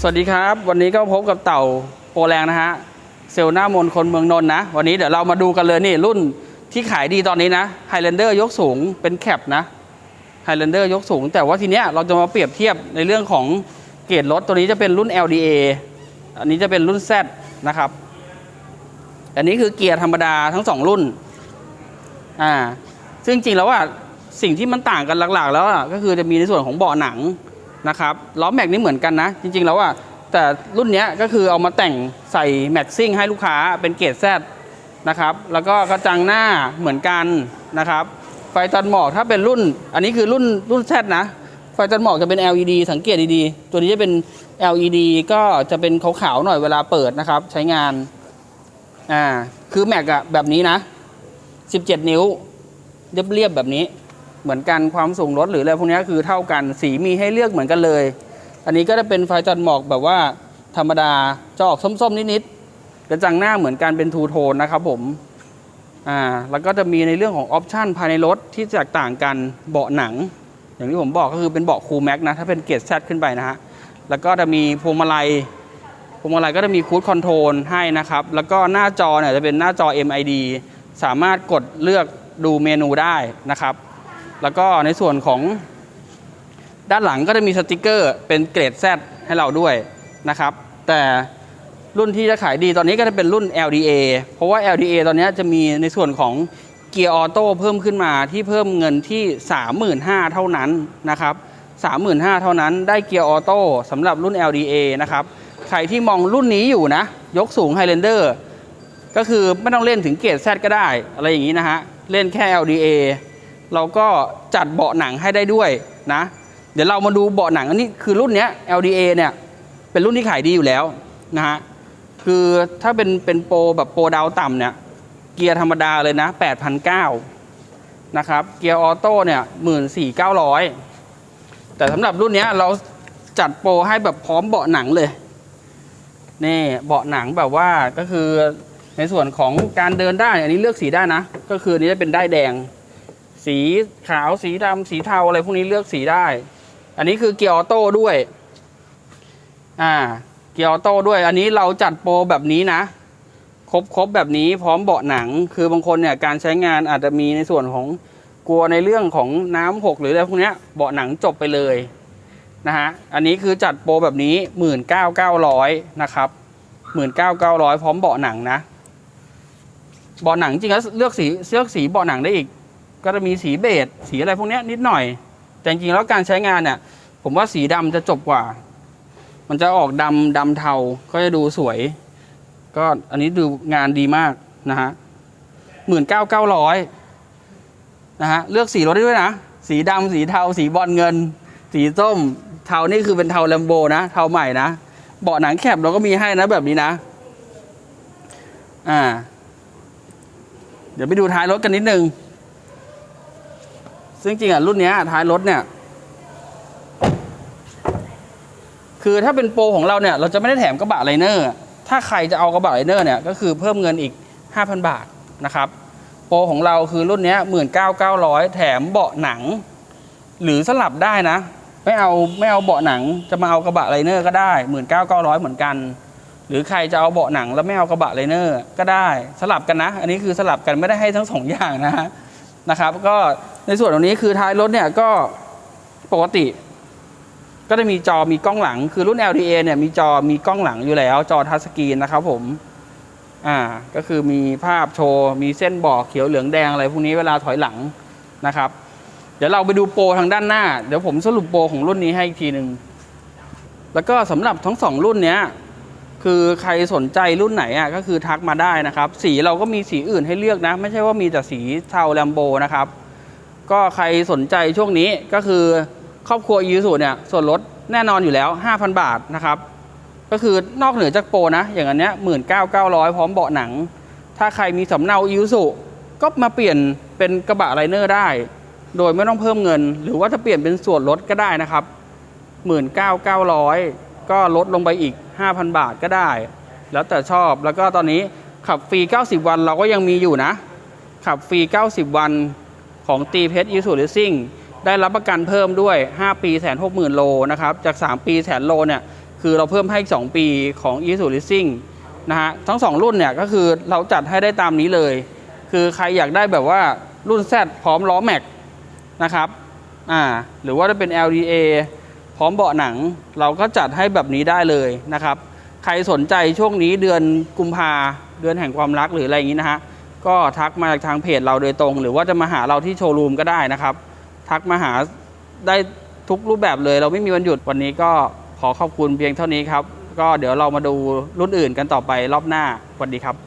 สวัสดีครับ วันนี้ก็พบกับเต่าโปรแรงนะฮะเซลหน้ามนคนเมืองนนท์นะ วันนี้เดี๋ยวเรามาดูกันเลยนี่รุ่นที่ขายดีตอนนี้นะไฮแลนเดอร์ยกสูงเป็นแคปนะไฮแลนเดอร์ยกสูง แต่ว่าทีเนี้ยเราจะมาเปรียบเทียบในเรื่องของเกรดรถตัวนี้จะเป็นรุ่น LDA อันนี้จะเป็นรุ่น Z นะครับ อันนี้คือเกียร์ธรรมดาทั้งสองรุ่นอ่าซึ่งจริงแล้วว่าสิ่งที่มันต่างกันหลักๆ แล้วอะก็คือจะมีในส่วนของเบาะหนัง นะครับล้อแม็กนี่เหมือนกันนะ จริงๆแล้วอะแต่รุ่นเนี้ยก็คือเอามาแต่งใส่แม็กซิ่งให้ลูกค้าเป็นเกรดแซดนะครับ แล้วก็กระจังหน้าเหมือนกันนะครับ ไฟตัดหมอกถ้าเป็นรุ่น อันนี้คือรุ่นรุ่นแซดนะ ไฟตัดหมอกจะเป็น LED สังเกตดีๆ ตัวนี้จะเป็น LED ก็จะเป็นขาวๆหน่อยเวลาเปิดนะครับ ใช้งาน อ่า คือแม็กอะแบบนี้นะ 17 นิ้วเรียบๆแบบนี้ เหมือนกันความสูงรถหรืออะไรพวกนี้คือเท่ากันสีมีให้เลือกเหมือนกันเลย อันนี้ก็จะเป็นไฟตัดหมอกแบบว่าธรรมดาจะออกส้มๆนิดๆกระจังหน้าเหมือนกันเป็นทูโทนนะครับผมอ่าแล้วก็จะมีในเรื่องของออปชันภายในรถที่แตกต่างกันเบาะหนัง อย่างที่ผมบอกก็คือเป็นเบาะคูลแม็กนะถ้าเป็นเกียรดแซดขึ้นไปนะฮะแล้วก็จะมีพวงมาลัยพวงมาลัยก็จะมีคูดคอนโทรลให้นะครับ แล้วก็หน้าจอเนี่ยจะเป็นหน้าจอ MID สามารถกดเลือกดูเมนูได้นะครับ แล้วก็ในส่วนของด้านหลังก็จะมีสติกเกอร์เป็นเกรด Z ให้เราด้วยนะครับ แต่รุ่นที่จะขายดีตอนนี้ก็จะเป็นรุ่น LDA เพราะว่า LDA ตอนนี้จะมีในส่วนของเกียร์ออโต้เพิ่มขึ้นมาที่เพิ่มเงินที่ 35,000เท่านั้นนะครับ35,000เท่านั้นได้เกียร์ออโต้สำหรับรุ่น LDA นะครับ ใครที่มองรุ่นนี้อยู่นะ ยกสูง Highlander ก็คือไม่ต้องเล่นถึงเกรด Z ก็ได้ อะไรอย่างนี้นะฮะ เล่นแค่ LDA เราก็จัดเบาะหนังให้ได้ด้วยนะ เดี๋ยวเรามาดูเบาะหนังอันนี้คือรุ่นเนี้ย LDA เนี่ยเป็นรุ่นที่ขายดีอยู่แล้วนะฮะคือถ้าเป็นเป็นโปรแบบโปรดาวต่ำเนี่ยเกียร์ธรรมดาเลยนะ8,900นะครับเกียร์ออโต้เนี่ย14,900 แต่สำหรับรุ่นเนี้ยเราจัดโปรให้แบบพร้อมเบาะหนังเลยนี่เบาะหนังแบบว่าก็คือในส่วนของการเดินได้ อันนี้เลือกสีได้นะ ก็คือนี้จะเป็นได้แดง สีขาวสีดำสีเทาอะไรพวกนี้เลือกสีได้ อันนี้คือเกียร์ออโต้ด้วย อ่า เกียร์ออโต้ด้วย อันนี้เราจัดโปรแบบนี้นะ ครบครบแบบนี้พร้อมเบาะหนัง คือบางคนเนี่ยการใช้งานอาจจะมีในส่วนของกลัวในเรื่องของน้ำหกหรืออะไรพวกนี้เบาะหนังจบไปเลยนะฮะ อันนี้คือจัดโปรแบบนี้หมื่นเก้าเก้าร้อยนะครับหมื่นเก้าเก้าร้อยพร้อมเบาะหนังนะเบาะหนังจริงแล้วเลือกสีเลือกสีเบาะหนังได้อีก ก็จะมีสีเบจสีอะไรพวกนี้นิดหน่อย แต่จริงๆแล้วการใช้งานเนี่ยผมว่าสีดำจะจบกว่า มันจะออกดำดำเทาก็จะดูสวย ก็อันนี้ดูงานดีมากนะฮะหมื่นเก้าเก้าร้อยนะฮะเลือกสีรถได้ด้วยนะ สีดำสีเทา สีบอลเงิน สีส้ม เทานี่คือเป็นเทาแลมโบนะ เทาใหม่นะเบาะหนังแคบเราก็มีให้นะแบบนี้นะ อ่า เดี๋ยวไปดูท้ายรถกันนิดนึง ซึ่งจริงอะรุ่นนี้ท้ายรถเนี่ย คือถ้าเป็นโปรของเราเนี่ย เราจะไม่ได้แถมกระบะไลเนอร์ ถ้าใครจะเอากระบะไลเนอร์เนี่ย ก็คือเพิ่มเงินอีก 5,000 บาทนะครับ โปรของเราคือรุ่นนี้หมื่นเก้าเก้าร้อยแถมเบาะหนัง หรือสลับได้นะ ไม่เอาไม่เอาเบาะหนัง จะมาเอากระบะไลเนอร์ก็ได้หมื่นเก้าเก้าร้อยเหมือนกันหรือใครจะเอาเบาะหนังแล้วไม่เอากระบะไลเนอร์ก็ได้สลับกันนะ อันนี้คือสลับกันไม่ได้ให้ทั้งสองอย่างนะฮะ นะครับ ก็ในส่วนตรงนี้คือท้ายรถเนี่ยก็ปกติ ก็จะมีจอมีกล้องหลัง คือรุ่น LDA เนี่ยมีจอมีกล้องหลังอยู่แล้ว จอทัชสกรีนนะครับผมอ่าก็คือมีภาพโชว์ มีเส้นบอกเขียวเหลืองแดงอะไรพวกนี้เวลาถอยหลังนะครับ เดี๋ยวเราไปดูโปรทางด้านหน้า เดี๋ยวผมสรุปโปรของรุ่นนี้ให้อีกทีหนึ่งแล้วก็สำหรับทั้งสองรุ่นเนี้ย คือใครสนใจรุ่นไหนอะก็คือทักมาได้นะครับ สีเราก็มีสีอื่นให้เลือกนะ ไม่ใช่ว่ามีแต่สีเทาแลมโบนะครับ ก็ใครสนใจช่วงนี้ก็คือครอบครัวยูสุเนี่ยส่วนลดแน่นอนอยู่แล้ว 5,000 บาทนะครับ ก็คือนอกเหนือจากโปรนะ อย่างอันเนี้ยหมื่นเก้าเก้าร้อยพร้อมเบาะหนัง ถ้าใครมีสำเนายูสุก็มาเปลี่ยนเป็นกระบะไลเนอร์ได้ โดยไม่ต้องเพิ่มเงิน หรือว่าจะเปลี่ยนเป็นส่วนลดก็ได้นะครับหมื่นเก้าเก้าร้อย ก็ลดลงไปอีก 5,000 บาทก็ได้ แล้วแต่ชอบแล้วก็ตอนนี้ขับฟรี 90 วันเราก็ยังมีอยู่นะ ขับฟรี 90 วันของตีเพชรยูสุลิซิ่งได้รับประกันเพิ่มด้วย 5 ปีแสนหกหมื่นโลนะครับ จาก 3 ปีแสนโลเนี่ย คือเราเพิ่มให้อีก2ปีของ e s u Leasing นะฮะ ทั้ง 2 รุ่นเนี่ย ก็คือเราจัดให้ได้ตามนี้เลย คือใครอยากได้แบบว่ารุ่น Z พร้อมล้อแม็กนะครับ อ่า หรือว่าจะเป็น LDA พร้อมเบาะหนังเราก็จัดให้แบบนี้ได้เลยนะครับ ใครสนใจช่วงนี้เดือนกุมภาเดือนแห่งความรักหรืออะไรอย่างนี้นะฮะก็ทักมาจากทางเพจเราโดยตรง หรือว่าจะมาหาเราที่โชว์รูมก็ได้นะครับ ทักมาหาได้ทุกรูปแบบเลย เราไม่มีวันหยุดวันนี้ก็ขอขอบคุณเพียงเท่านี้ครับ ก็เดี๋ยวเรามาดูรุ่นอื่นกันต่อไปรอบหน้าสวัสดีครับ